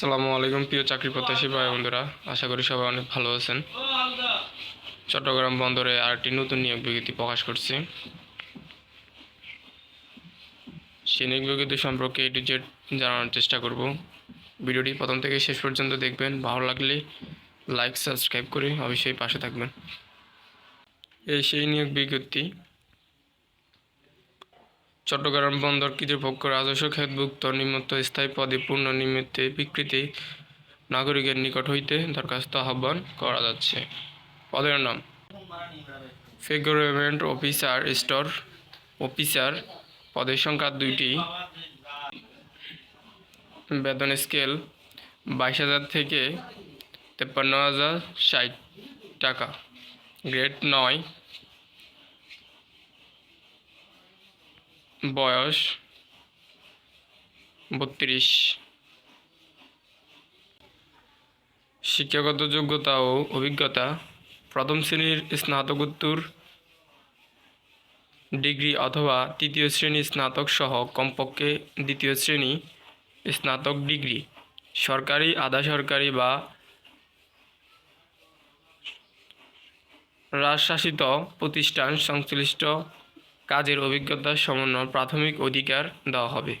আসসালামু আলাইকুম, প্রিয় চাকরি প্রত্যাশী ভাই বন্ধুরা আশা করি সবাই অনেক ভালো আছেন। চট্টগ্রাম বন্দরে আরেকটি নতুন নিয়োগ বিজ্ঞপ্তি প্রকাশ করছে। সেই নিয়োগ বিজ্ঞপ্তি সম্পর্কে এ টু জেড জানানোর চেষ্টা করব। ভিডিওটি প্রথম থেকে শেষ পর্যন্ত দেখবেন। ভালো লাগলে লাইক, সাবস্ক্রাইব করে অবশ্যই পাশে থাকবেন। এই সেই নিয়োগ বিজ্ঞপ্তি চট্টগ্রাম বন্দর কর্তৃপক্ষ রাজস্ব খেতভুক্ত নিম্নত স্থায়ী পদে পূর্ণ নিমিত্তে বিকৃতি নাগরিকের নিকট হইতে দরখাস্ত আহ্বান করা যাচ্ছে। পদের নাম ফিগুরমেন্ট অফিসার স্টোর অফিসার পদের সংখ্যা দুইটি। বেতন স্কেল বাইশ হাজার থেকে তেপ্পান্ন হাজার ষাট টাকা। গ্রেড নয় বয়স বত্রিশ। শিক্ষাগত যোগ্যতা ও অভিজ্ঞতা, প্রথম শ্রেণির স্নাতকোত্তর, ডিগ্রি অথবা তৃতীয় শ্রেণি স্নাতক সহ কমপক্ষে দ্বিতীয় শ্রেণি স্নাতক ডিগ্রি। সরকারি আধা সরকারি বা রাজশাসিত প্রতিষ্ঠান সংশ্লিষ্ট কাজের অভিজ্ঞতার সমন্বয় প্রাথমিক অধিকার দেওয়া হবে।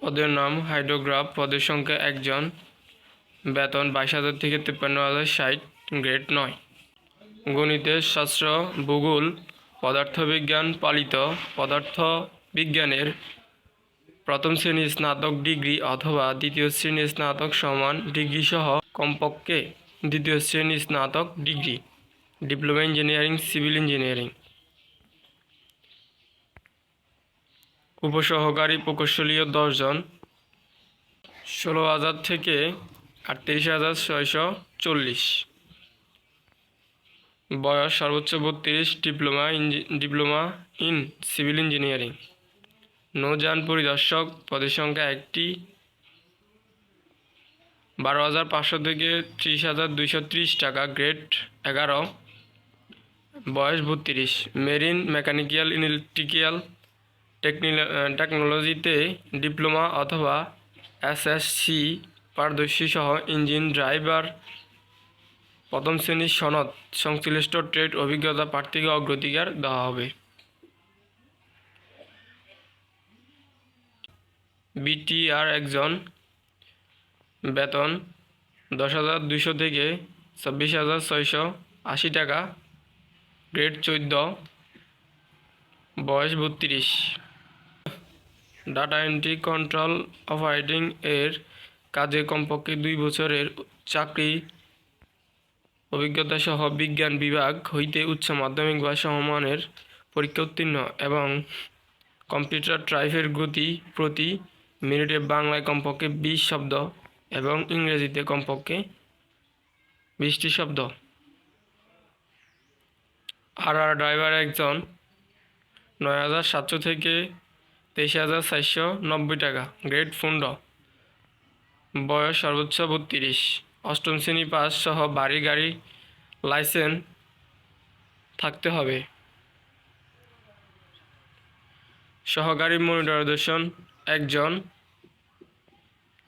পদের নাম হাইড্রোগ্রাফ। পদের সংখ্যা একজন। বেতন বাইশ হাজার থেকে তিপ্পান্ন হাজার ষাট। গ্রেড নয়। গণিতের শাস্ত্র ভূগোল। পদার্থবিজ্ঞান পালিত। পদার্থ বিজ্ঞানের প্রথম শ্রেণির স্নাতক ডিগ্রি অথবা দ্বিতীয় শ্রেণির স্নাতক সমান ডিগ্রি সহ কমপক্ষে দ্বিতীয় শ্রেণির স্নাতক degree. Diploma engineering civil engineering উপসহকারী প্রকৌশলীয় দশজন, ষোলো হাজার থেকে আটত্রিশ হাজার ছয়শো চল্লিশ। বয়স সর্বোচ্চ বত্রিশ, diploma diploma in civil engineering. নৌযান পরিদর্শক পদের সংখ্যা একটি। বারো হাজার পাঁচশো থেকে ত্রিশ হাজার দুইশো ত্রিশ টাকা, গ্রেড এগারো। বয়স বত্রিশ। মেরিন মেকানিক্যাল, ইলেকট্রিক্যাল টেকনোলজিতে ডিপ্লোমা অথবা এসএসসি পারদর্শী সহ ইঞ্জিন ড্রাইভার। প্রথম শ্রেণির সনদ, সংশ্লিষ্ট ট্রেড অভিজ্ঞতা, প্রার্থীকে অগ্রাধিকার দেওয়া হবে। বিটিআর একজন বেতন দশ হাজার দুশো থেকে ছাব্বিশ হাজার ছয়শো আশি টাকা গ্রেড চোদ্দ, বয়স বত্রিশ। ডাটা এন্ট্রি কন্ট্রোল অপারেটিং এর কাজে কমপক্ষে দুই বছরের চাকরি অভিজ্ঞতা সহ বিজ্ঞান বিভাগ হইতে উচ্চ মাধ্যমিক বা সমমানের পরীক্ষা উত্তীর্ণ এবং কম্পিউটার ট্রাইফের গতি প্রতি মিনিটে বাংলায় কমপক্ষে বিশ শব্দ এবং ইংরেজিতে কমপক্ষে বিশটি শব্দ। আর আর ড্রাইভার একজন নয় হাজার সাতশো থেকে তেইশ হাজার চারশো নব্বই টাকা গ্রেড ফুন্ড বয়স সর্বোচ্চ বত্রিশ। অষ্টম শ্রেণি পাস সহ বাড়ি গাড়ি লাইসেন্স থাকতে হবে। সহকারী মনিটরদর্শন একজন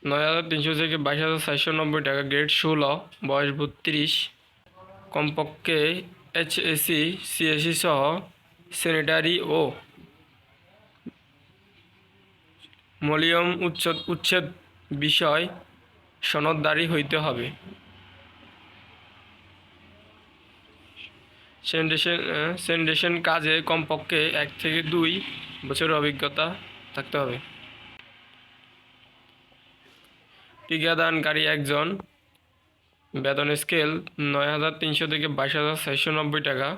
নয় হাজার তিনশো থেকে বাইশ হাজার চারশো নব্বই টাকা গ্রেড ষোলো বয়স বত্রিশ। কমপক্ষে এইচএসি সিএসি সহ স্যানিটারি ও মলিয়ম উচ্চ উচ্ছেদ বিষয় সনদদারি হইতে হবে। স্যানিটেশন স্যানিটেশন কাজে কমপক্ষে এক থেকে দুই বছরের অভিজ্ঞতা থাকতে হবে। টিকাদানকারী একজন বেতন স্কেল নয় হাজার তিনশো থেকে বাইশ হাজার চারশো নব্বই টাকা।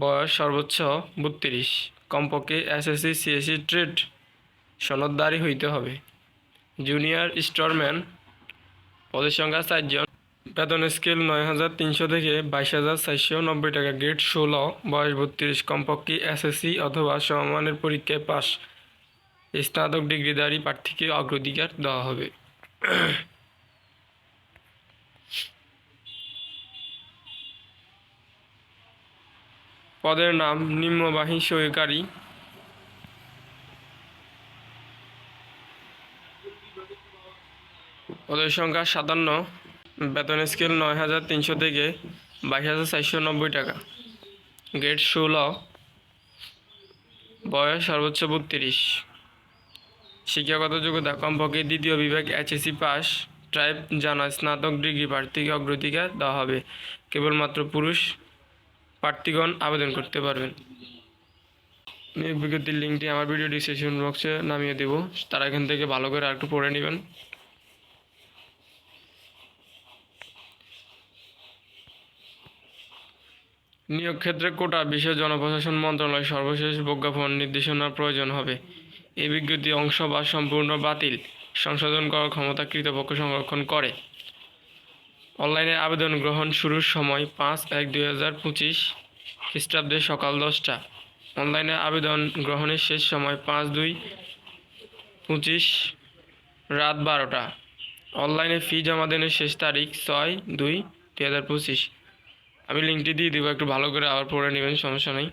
বয়স সর্বোচ্চ বত্রিশ। কমপক্ষে এসএসসি, সিএসসি ট্রেড সনদদারি হইতে হবে। জুনিয়র স্টোরম্যান পদের সংখ্যা চারজন। বেতন স্কেল নয় হাজার তিনশো থেকে বাইশ হাজার চারশো নব্বই টাকা। গ্রেড ষোলো, বয়স বত্রিশ। কমপক্ষে এসএসসি অথবা সমমানের পরীক্ষায় পাশ। স্নাতক ডিগ্রিধারী প্রার্থীকে অগ্রাধিকার দেওয়া হবে। পদের নাম নিম্নবাহী সহকারী। পদের সংখ্যা সাতান্ন, বেতন স্কেল নয় হাজার তিনশো থেকে বাইশ হাজার চারশো নব্বই টাকা। গ্রেড ষোলো, বয়স সর্বোচ্চ বত্রিশ। শিক্ষাগত যোগ্যতা কমপক্ষে দ্বিতীয় বিভাগ এইচএসসি পাস। ট্রাইব জানা স্নাতক ডিগ্রি প্রার্থীকে অগ্রাধিকার দেওয়া হবে। কেবলমাত্র পুরুষ প্রার্থীগণ আবেদন করতে পারবেন। নিয়োগ বিজ্ঞপ্তির লিঙ্কটি আমার ভিডিও ডিসক্রিপশন বক্সে নামিয়ে দেব। তারা এখান থেকে ভালো করে আরেকটু পড়ে নেবেন। নিয়োগ ক্ষেত্রে কোটা, বিষয়, জনপ্রশাসন মন্ত্রণালয় সর্বশেষ প্রজ্ঞাপন নির্দেশনার প্রয়োজন হবে। এই বিজ্ঞপ্তি অংশ বা সম্পূর্ণ বাতিল, সংশোধন করার ক্ষমতা কৃতপক্ষ সংরক্ষণ করে। অনলাইনে আবেদন গ্রহণ শুরুর সময় পাঁচ এক দুই হাজার পঁচিশ খ্রিস্টাব্দে সকাল দশটা। অনলাইনে আবেদন গ্রহণের শেষ সময় পাঁচ দুই পঁচিশ রাত বারোটা। অনলাইনে ফি জমা দেনের শেষ তারিখ ছয় দুই দুই হাজার পঁচিশ। আমি লিঙ্কটি দিয়ে দেবো, একটু ভালো করে আবার পড়ে নেবেন, সমস্যা নেই।